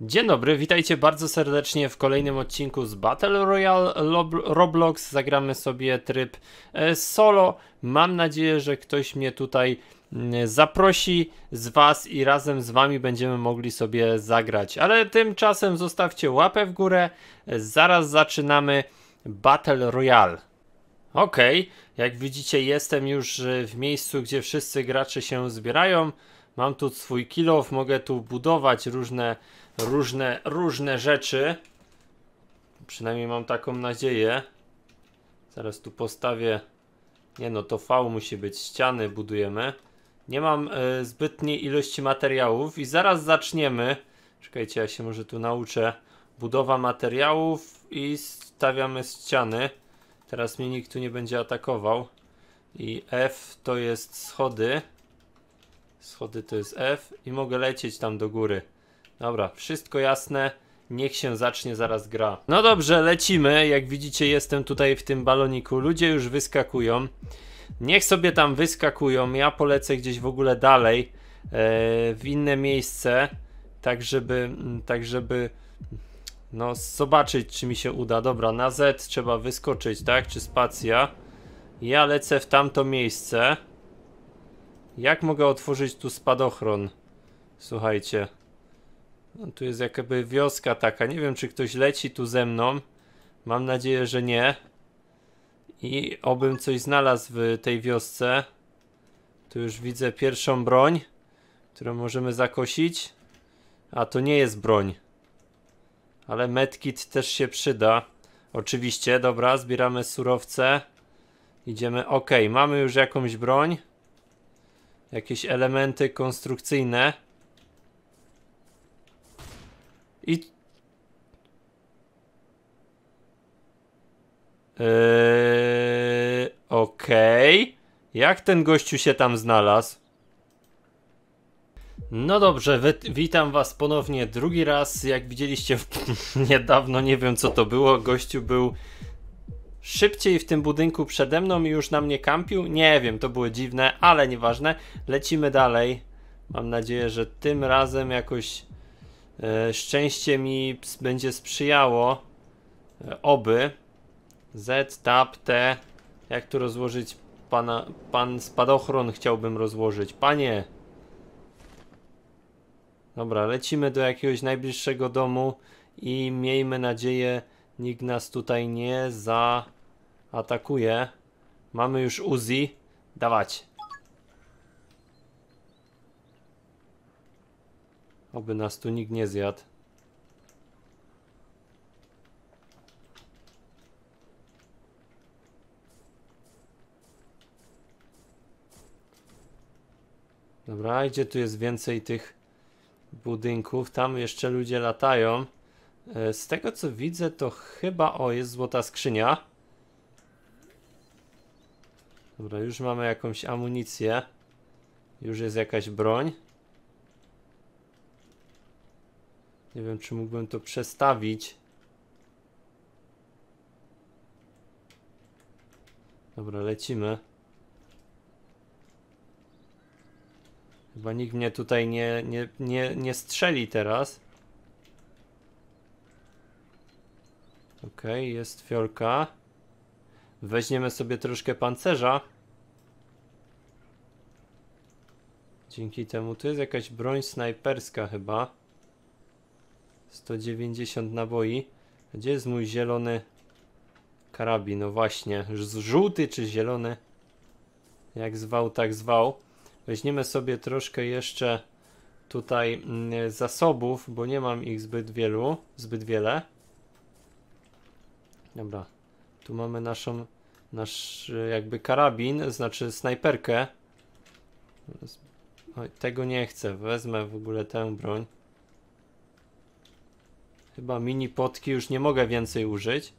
Dzień dobry, witajcie bardzo serdecznie w kolejnym odcinku z Battle Royale Roblox. Zagramy sobie tryb e, solo. Mam nadzieję, że ktoś mnie tutaj mm, zaprosi z Was i razem z Wami będziemy mogli sobie zagrać. Ale tymczasem zostawcie łapę w górę. Zaraz zaczynamy Battle Royale. Okej, jak widzicie jestem już e, w miejscu, gdzie wszyscy gracze się zbierają. Mam tu swój kilof, mogę tu budować różne, różne, różne rzeczy. Przynajmniej mam taką nadzieję. Zaraz tu postawię. Nie no, to V musi być. Ściany budujemy. Nie mam e, zbytniej ilości materiałów i zaraz zaczniemy. Czekajcie, ja się może tu nauczę. Budowa materiałów i stawiamy ściany. Teraz mnie nikt tu nie będzie atakował. I F to jest schody. Schody to jest F i mogę lecieć tam do góry. Dobra, wszystko jasne. Niech się zacznie zaraz gra. No dobrze, lecimy. Jak widzicie, jestem tutaj w tym baloniku. Ludzie już wyskakują. Niech sobie tam wyskakują. Ja polecę gdzieś w ogóle dalej, e, w inne miejsce, tak żeby, tak żeby, no zobaczyć, czy mi się uda. Dobra, na Z trzeba wyskoczyć, tak? Czy spacja? Ja lecę w tamto miejsce. Jak mogę otworzyć tu spadochron? Słuchajcie. No, tu jest jakby wioska taka. Nie wiem, czy ktoś leci tu ze mną. Mam nadzieję, że nie. I obym coś znalazł w tej wiosce. Tu już widzę pierwszą broń, którą możemy zakosić. A to nie jest broń. Ale medkit też się przyda. Oczywiście, dobra, zbieramy surowce. Idziemy. Ok, mamy już jakąś broń jakieś elementy konstrukcyjne. I. Yy, Okej. Okay. Jak ten gościu się tam znalazł? No dobrze, witam was ponownie drugi raz. Jak widzieliście niedawno, nie wiem co to było, gościu był szybciej w tym budynku przede mną i już na mnie kampił. Nie wiem, to było dziwne, ale nieważne. Lecimy dalej. Mam nadzieję, że tym razem jakoś szczęście mi będzie sprzyjało. E, oby. Z, tab, T. Jak tu rozłożyć pana, pan spadochron chciałbym rozłożyć. Panie. Dobra, lecimy do jakiegoś najbliższego domu i miejmy nadzieję, nikt nas tutaj nie zaatakuje. Mamy już Uzi. Dawać. Oby nas tu nikt nie zjadł. Dobra, gdzie tu jest więcej tych budynków? Tam jeszcze ludzie latają. E, z tego co widzę, to chyba. O, jest złota skrzynia. Dobra, już mamy jakąś amunicję. Już jest jakaś broń. Nie wiem, czy mógłbym to przestawić. Dobra, lecimy. Chyba nikt mnie tutaj nie, nie, nie, nie strzeli teraz. Ok, jest fiolka. Weźmiemy sobie troszkę pancerza. Dzięki temu tu jest jakaś broń snajperska chyba. 190 naboi. Gdzie jest mój zielony karabin? No właśnie, żółty czy zielony? Jak zwał, tak zwał. Weźmiemy sobie troszkę jeszcze tutaj mm, zasobów, bo nie mam ich zbyt wielu, zbyt wiele. Dobra. Tu mamy naszą, nasz jakby karabin, znaczy snajperkę. Oj, tego nie chcę. Wezmę w ogóle tę broń. Chyba mini potki już nie mogę więcej użyć.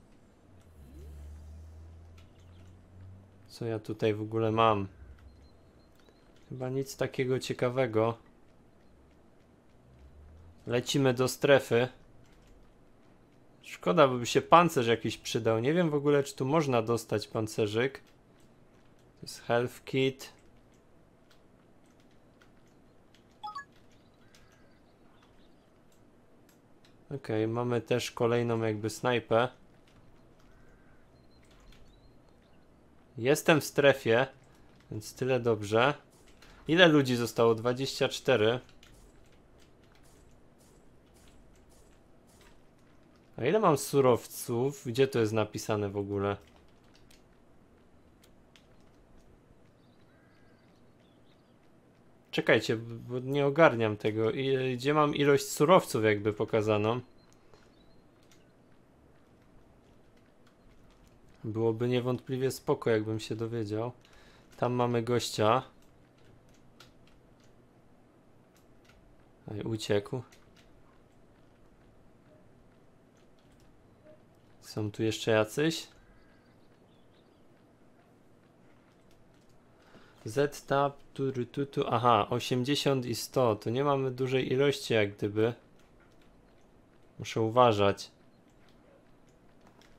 Co ja tutaj w ogóle mam? Chyba nic takiego ciekawego. Lecimy do strefy. Szkoda, by się pancerz jakiś przydał. Nie wiem w ogóle, czy tu można dostać pancerzyk. To jest health kit. Okej, mamy też kolejną jakby snajpę. Jestem w strefie, więc tyle dobrze. Ile ludzi zostało? 24. A ile mam surowców? Gdzie to jest napisane w ogóle? Czekajcie, bo nie ogarniam tego. I, gdzie mam ilość surowców jakby pokazaną? Byłoby niewątpliwie spoko, jakbym się dowiedział. Tam mamy gościa. Ej, uciekł. Są tu jeszcze jacyś? Z-tab, tu, tu, tu, aha, 80 i 100, to nie mamy dużej ilości jak gdyby. Muszę uważać.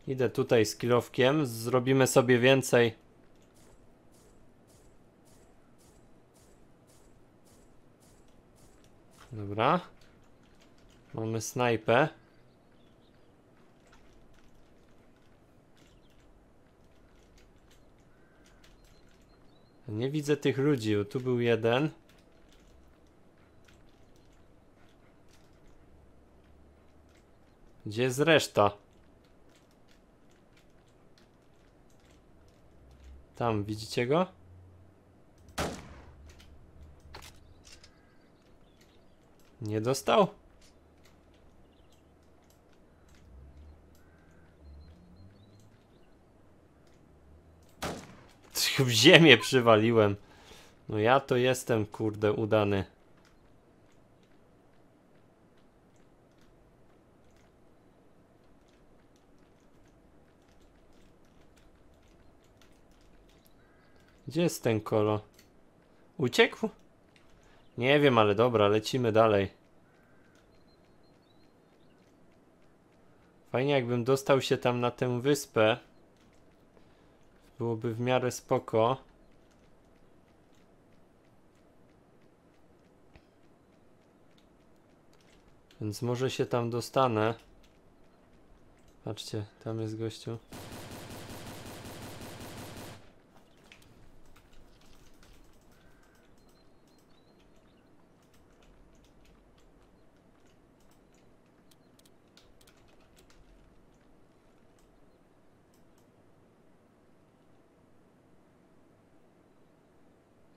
Idę tutaj z kilowkiem, zrobimy sobie więcej. Dobra. Mamy snajpę. Nie widzę tych ludzi, tu był jeden. Gdzie jest reszta? Tam, widzicie go? Nie dostał? W ziemię przywaliłem. No ja to jestem, kurde, udany. Gdzie jest ten kolo? Uciekł? Nie wiem, ale dobra, lecimy dalej. Fajnie jakbym dostał się tam na tę wyspę. Byłoby w miarę spoko. Więc może się tam dostanę. Patrzcie, tam jest gościu.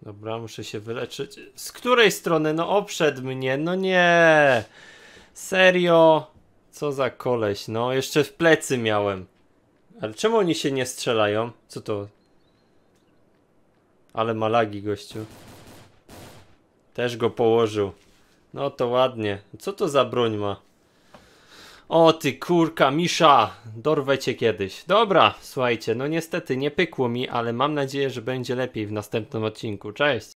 Dobra, muszę się wyleczyć. Z której strony? No oprzed mnie, no nie. Serio? Co za koleś, no jeszcze w plecy miałem. Ale czemu oni się nie strzelają? Co to? Ale malagi gościu. Też go położył. No to ładnie. Co to za broń ma? O ty kurka, Misza, dorwę cię kiedyś. Dobra, słuchajcie, no niestety nie pykło mi, ale mam nadzieję, że będzie lepiej w następnym odcinku. Cześć!